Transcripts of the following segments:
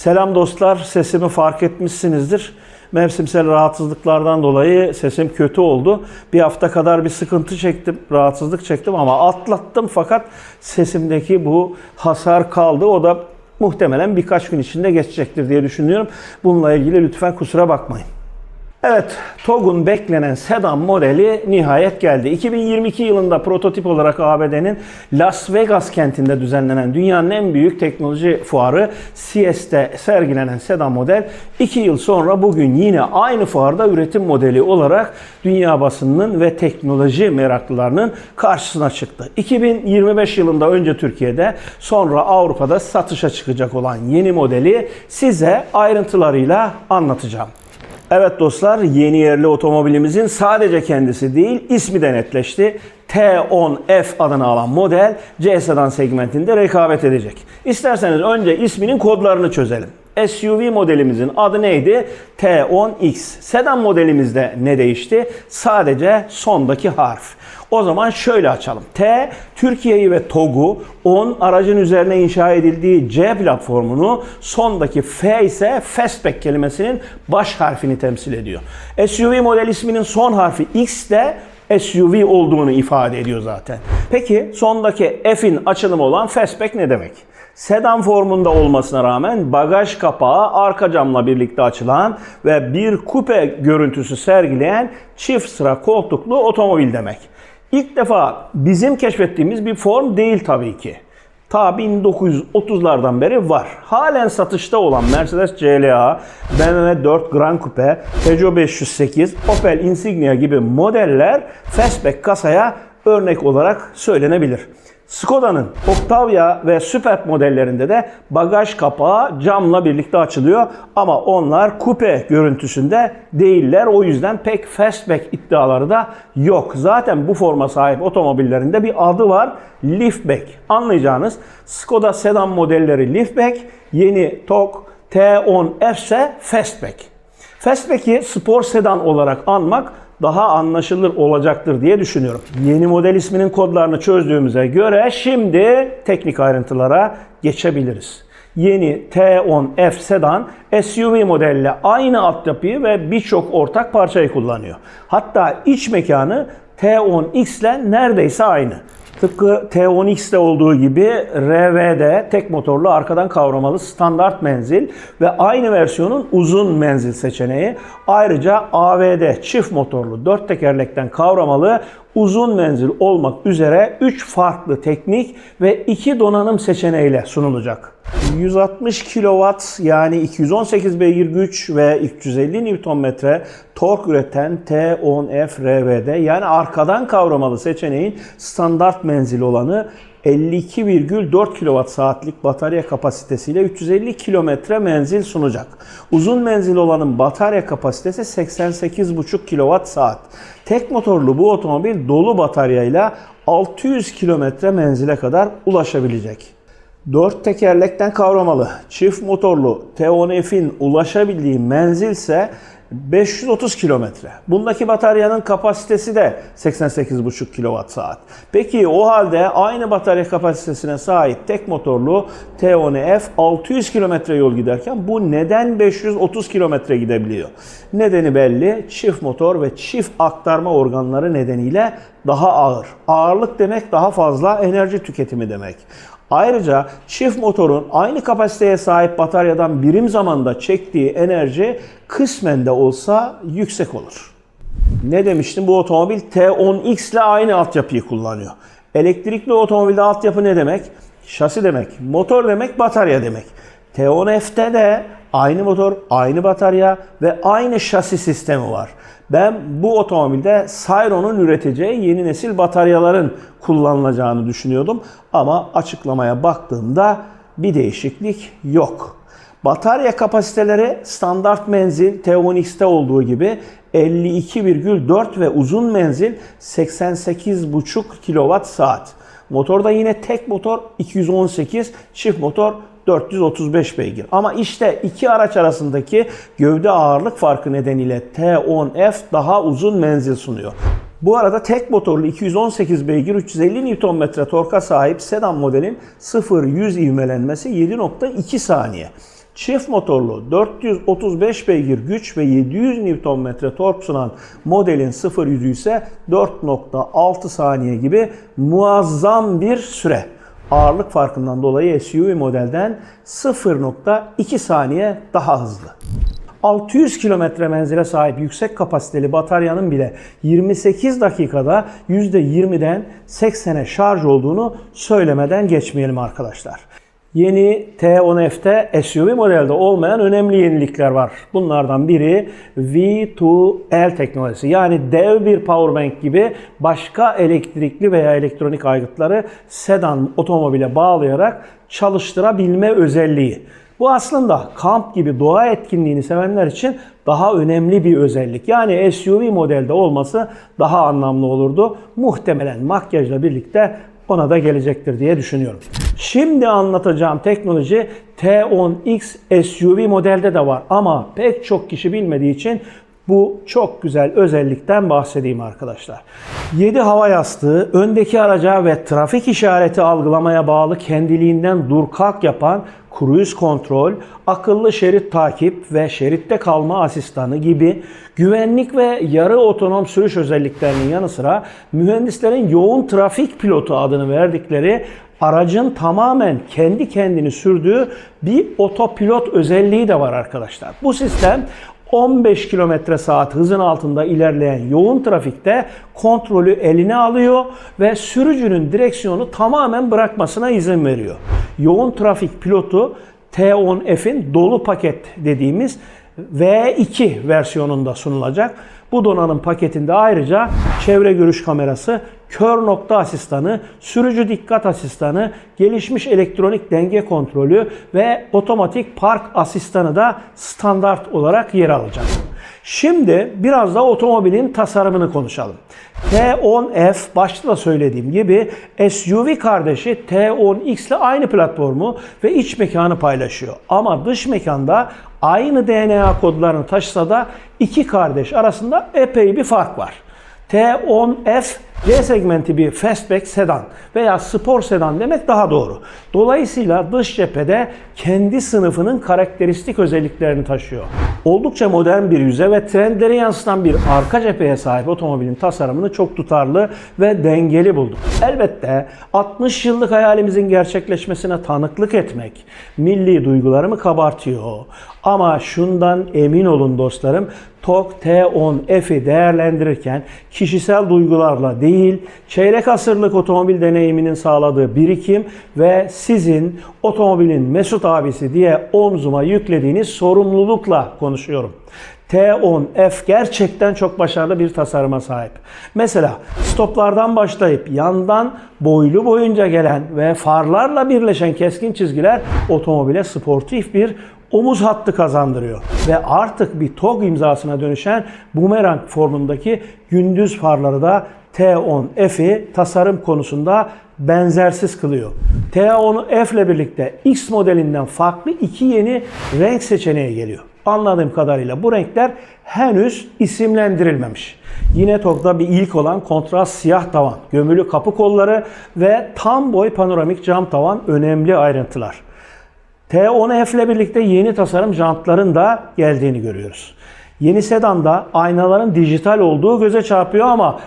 Selam dostlar, sesimi fark etmişsinizdir. Mevsimsel rahatsızlıklardan dolayı sesim kötü oldu. Bir hafta kadar bir sıkıntı çektim, rahatsızlık çektim ama atlattım fakat sesimdeki bu hasar kaldı. O da muhtemelen birkaç gün içinde geçecektir diye düşünüyorum. Bununla ilgili lütfen kusura bakmayın. Evet, TOG'un beklenen sedan modeli nihayet geldi. 2022 yılında prototip olarak ABD'nin Las Vegas kentinde düzenlenen dünyanın en büyük teknoloji fuarı CES'te sergilenen sedan model 2 yıl sonra bugün yine aynı fuarda üretim modeli olarak dünya basınının ve teknoloji meraklılarının karşısına çıktı. 2025 yılında önce Türkiye'de sonra Avrupa'da satışa çıkacak olan yeni modeli size ayrıntılarıyla anlatacağım. Evet dostlar yeni yerli otomobilimizin sadece kendisi değil ismi de netleşti. T10F adını alan model C sedan segmentinde rekabet edecek. İsterseniz önce isminin kodlarını çözelim. SUV modelimizin adı neydi? T10X. Sedan modelimizde ne değişti? Sadece sondaki harf. O zaman şöyle açalım. T, Türkiye'yi ve TOG'u 10 aracın üzerine inşa edildiği C platformunu, sondaki F ise Fastback kelimesinin baş harfini temsil ediyor. SUV model isminin son harfi X de SUV olduğunu ifade ediyor zaten. Peki sondaki F'in açılımı olan Fastback ne demek? Sedan formunda olmasına rağmen bagaj kapağı arka camla birlikte açılan ve bir kupe görüntüsü sergileyen çift sıra koltuklu otomobil demek. İlk defa bizim keşfettiğimiz bir form değil tabii ki. Ta 1930'lardan beri var. Halen satışta olan Mercedes CLA, BMW 4 Grand Coupe, Peugeot 508, Opel Insignia gibi modeller Fastback kasaya örnek olarak söylenebilir. Skoda'nın Octavia ve Superb modellerinde de bagaj kapağı camla birlikte açılıyor ama onlar kupe görüntüsünde değiller. O yüzden pek fastback iddiaları da yok. Zaten bu forma sahip otomobillerinde bir adı var. Liftback. Anlayacağınız Skoda sedan modelleri liftback, yeni TOG T10F ise fastback. Fastback'i spor sedan olarak anmak daha anlaşılır olacaktır diye düşünüyorum. Yeni model isminin kodlarını çözdüğümüze göre şimdi teknik ayrıntılara geçebiliriz. Yeni T10F sedan SUV modelle aynı altyapıyı ve birçok ortak parçayı kullanıyor. Hatta iç mekanı T10X ile neredeyse aynı. Tıpkı T10X'te olduğu gibi RV'de tek motorlu arkadan kavramalı standart menzil ve aynı versiyonun uzun menzil seçeneği. Ayrıca AVD çift motorlu dört tekerlekten kavramalı uzun menzil olmak üzere 3 farklı teknik ve 2 donanım seçeneğiyle sunulacak. 160 kW yani 218 beygir güç ve 350 Nm tork üreten T10F RV'de yani arkadan kavramalı seçeneğin standart menzil olanı 52,4 kWh batarya kapasitesiyle 350 km menzil sunacak. Uzun menzil olanın batarya kapasitesi 88,5 kWh. Tek motorlu bu otomobil dolu bataryayla 600 km menzile kadar ulaşabilecek. 4 tekerlekten kavramalı, çift motorlu T10F'in ulaşabildiği menzil ise 530 kilometre. Bundaki bataryanın kapasitesi de 88,5 kWh. Peki o halde aynı batarya kapasitesine sahip tek motorlu T10F 600 kilometre yol giderken bu neden 530 kilometre gidebiliyor? Nedeni belli. Çift motor ve çift aktarma organları nedeniyle daha ağır. Ağırlık demek daha fazla enerji tüketimi demek. Ayrıca çift motorun aynı kapasiteye sahip bataryadan birim zamanda çektiği enerji kısmen de olsa yüksek olur. Ne demiştim? Bu otomobil T10X ile aynı altyapıyı kullanıyor. Elektrikli otomobilde altyapı ne demek? Şasi demek, motor demek, batarya demek. T10F'te de aynı motor, aynı batarya ve aynı şasi sistemi var. Ben bu otomobilde Cyron'un üreteceği yeni nesil bataryaların kullanılacağını düşünüyordum. Ama açıklamaya baktığımda bir değişiklik yok. Batarya kapasiteleri standart menzil T10X'te olduğu gibi 52,4 ve uzun menzil 88,5 kWh. Motorda yine tek motor 218, çift motor 435 beygir. Ama işte iki araç arasındaki gövde ağırlık farkı nedeniyle T10F daha uzun menzil sunuyor. Bu arada tek motorlu 218 beygir 350 Nm torka sahip sedan modelin 0-100 ivmelenmesi 7.2 saniye. Çift motorlu 435 beygir güç ve 700 Nm tork sunan modelin 0 yüzü ise 4.6 saniye gibi muazzam bir süre. Ağırlık farkından dolayı SUV modelden 0.2 saniye daha hızlı. 600 kilometre menzile sahip yüksek kapasiteli bataryanın bile 28 dakikada %20'den 80'e şarj olduğunu söylemeden geçmeyelim arkadaşlar. Yeni T10F'te SUV modelde olmayan önemli yenilikler var. Bunlardan biri V2L teknolojisi. Yani dev bir powerbank gibi başka elektrikli veya elektronik aygıtları sedan otomobile bağlayarak çalıştırabilme özelliği. Bu aslında kamp gibi doğa etkinliğini sevenler için daha önemli bir özellik. Yani SUV modelde olması daha anlamlı olurdu. Muhtemelen makyajla birlikte ona da gelecektir diye düşünüyorum. Şimdi anlatacağım teknoloji T10X SUV modelde de var ama pek çok kişi bilmediği için bu çok güzel özellikten bahsedeyim arkadaşlar. 7 hava yastığı, öndeki araca ve trafik işareti algılamaya bağlı kendiliğinden dur kalk yapan cruise kontrol, akıllı şerit takip ve şeritte kalma asistanı gibi güvenlik ve yarı otonom sürüş özelliklerinin yanı sıra mühendislerin yoğun trafik pilotu adını verdikleri aracın tamamen kendi kendini sürdüğü bir otopilot özelliği de var arkadaşlar. Bu sistem 15 km saat hızın altında ilerleyen yoğun trafikte kontrolü eline alıyor ve sürücünün direksiyonu tamamen bırakmasına izin veriyor. Yoğun trafik pilotu T10F'in dolu paket dediğimiz V2 versiyonunda sunulacak. Bu donanım paketinde ayrıca çevre görüş kamerası, kör nokta asistanı, sürücü dikkat asistanı, gelişmiş elektronik denge kontrolü ve otomatik park asistanı da standart olarak yer alacak. Şimdi biraz da otomobilin tasarımını konuşalım. T10F başta da söylediğim gibi SUV kardeşi T10X ile aynı platformu ve iç mekanı paylaşıyor. Ama dış mekanda aynı DNA kodlarını taşısa da iki kardeş arasında epey bir fark var. T10F C segmenti bir fastback sedan veya spor sedan demek daha doğru. Dolayısıyla dış cephede kendi sınıfının karakteristik özelliklerini taşıyor. Oldukça modern bir yüze ve trendleri yansıtan bir arka cepheye sahip otomobilin tasarımını çok tutarlı ve dengeli buldum. Elbette 60 yıllık hayalimizin gerçekleşmesine tanıklık etmek milli duygularımı kabartıyor. Ama şundan emin olun dostlarım, TOG T10F'i değerlendirirken kişisel duygularla değil, çeyrek asırlık otomobil deneyiminin sağladığı birikim ve sizin otomobilin Mesut abisi diye omzuma yüklediğiniz sorumlulukla konuşuyorum. T10F gerçekten çok başarılı bir tasarıma sahip. Mesela stoplardan başlayıp yandan boylu boyunca gelen ve farlarla birleşen keskin çizgiler otomobile sportif bir omuz hattı kazandırıyor. Ve artık bir TOG imzasına dönüşen bumerang formundaki gündüz farları da T10F'i tasarım konusunda benzersiz kılıyor. T10F ile birlikte X modelinden farklı iki yeni renk seçeneği geliyor. Anladığım kadarıyla bu renkler henüz isimlendirilmemiş. Yine TOG'da bir ilk olan kontrast siyah tavan, gömülü kapı kolları ve tam boy panoramik cam tavan önemli ayrıntılar. T10F ile birlikte yeni tasarım jantların da geldiğini görüyoruz. Yeni sedanda aynaların dijital olduğu göze çarpıyor ama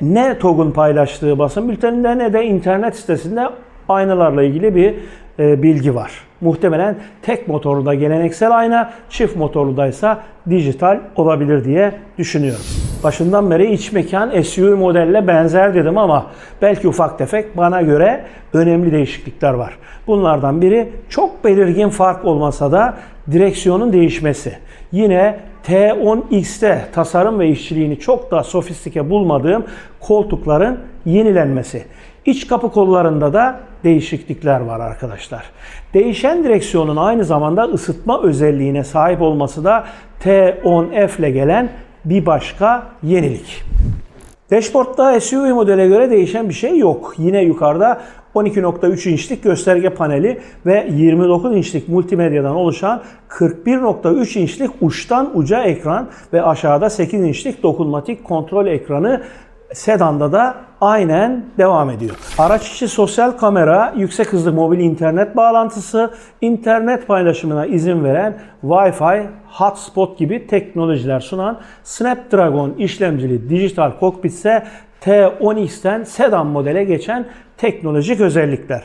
ne TOG'un paylaştığı basın bülteninde ne de internet sitesinde aynalarla ilgili bir e, bilgi var. Muhtemelen tek motorlu da geleneksel ayna, çift motorlu da ise dijital olabilir diye düşünüyorum. Başından beri iç mekan SUV modelle benzer dedim ama belki ufak tefek bana göre önemli değişiklikler var. Bunlardan biri çok belirgin fark olmasa da direksiyonun değişmesi. Yine T10X'te tasarım ve işçiliğini çok da sofistike bulmadığım koltukların yenilenmesi. İç kapı kollarında da değişiklikler var arkadaşlar. Değişen direksiyonun aynı zamanda ısıtma özelliğine sahip olması da T10F ile gelen bir başka yenilik. Dashboard'da SUV modele göre değişen bir şey yok. Yine yukarıda 12.3 inçlik gösterge paneli ve 29 inçlik multimedyadan oluşan 41.3 inçlik uçtan uca ekran ve aşağıda 8 inçlik dokunmatik kontrol ekranı Sedanda da aynen devam ediyor. Araç içi sosyal kamera, yüksek hızlı mobil internet bağlantısı, internet paylaşımına izin veren Wi-Fi, hotspot gibi teknolojiler sunan Snapdragon işlemcili dijital kokpit ise T10X'ten sedan modele geçen teknolojik özellikler.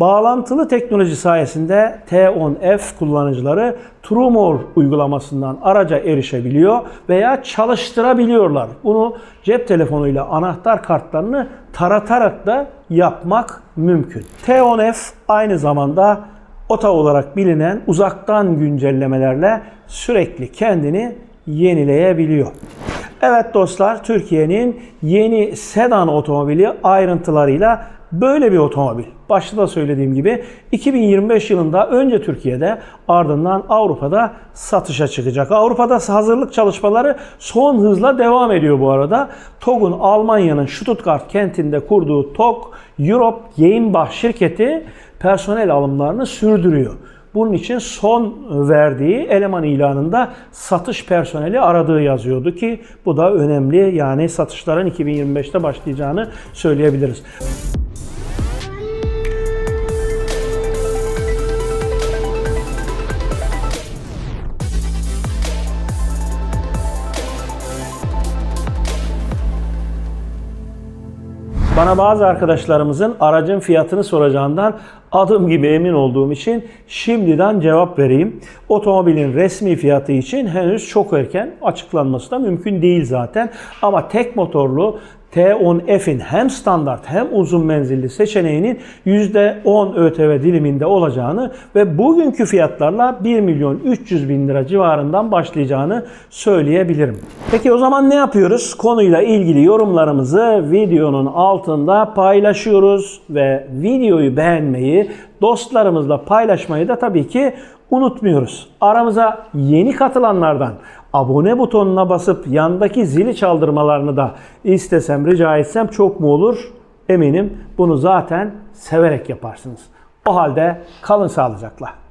Bağlantılı teknoloji sayesinde T10F kullanıcıları TrueMore uygulamasından araca erişebiliyor veya çalıştırabiliyorlar. Bunu cep telefonuyla anahtar kartlarını taratarak da yapmak mümkün. T10F aynı zamanda OTA olarak bilinen uzaktan güncellemelerle sürekli kendini yenileyebiliyor. Evet dostlar Türkiye'nin yeni sedan otomobili ayrıntılarıyla böyle bir otomobil. Başta da söylediğim gibi 2025 yılında önce Türkiye'de ardından Avrupa'da satışa çıkacak. Avrupa'da hazırlık çalışmaları son hızla devam ediyor bu arada. TOG'un Almanya'nın Stuttgart kentinde kurduğu TOG Europe Geimbach şirketi personel alımlarını sürdürüyor. Bunun için son verdiği eleman ilanında satış personeli aradığı yazıyordu ki bu da önemli. Yani satışların 2025'te başlayacağını söyleyebiliriz. Bana bazı arkadaşlarımızın aracın fiyatını soracağından adım gibi emin olduğum için şimdiden cevap vereyim. Otomobilin resmi fiyatı için henüz çok erken açıklanması da mümkün değil zaten. Ama tek motorlu T10F'in hem standart hem uzun menzilli seçeneğinin %10 ÖTV diliminde olacağını ve bugünkü fiyatlarla 1 milyon 300 bin lira civarından başlayacağını söyleyebilirim. Peki o zaman ne yapıyoruz? Konuyla ilgili yorumlarımızı videonun altında paylaşıyoruz ve videoyu beğenmeyi, dostlarımızla paylaşmayı da tabii ki unutmuyoruz. Aramıza yeni katılanlardan abone butonuna basıp yandaki zili çaldırmalarını da istesem, rica etsem çok mu olur? Eminim bunu zaten severek yaparsınız. O halde kalın sağlıcakla.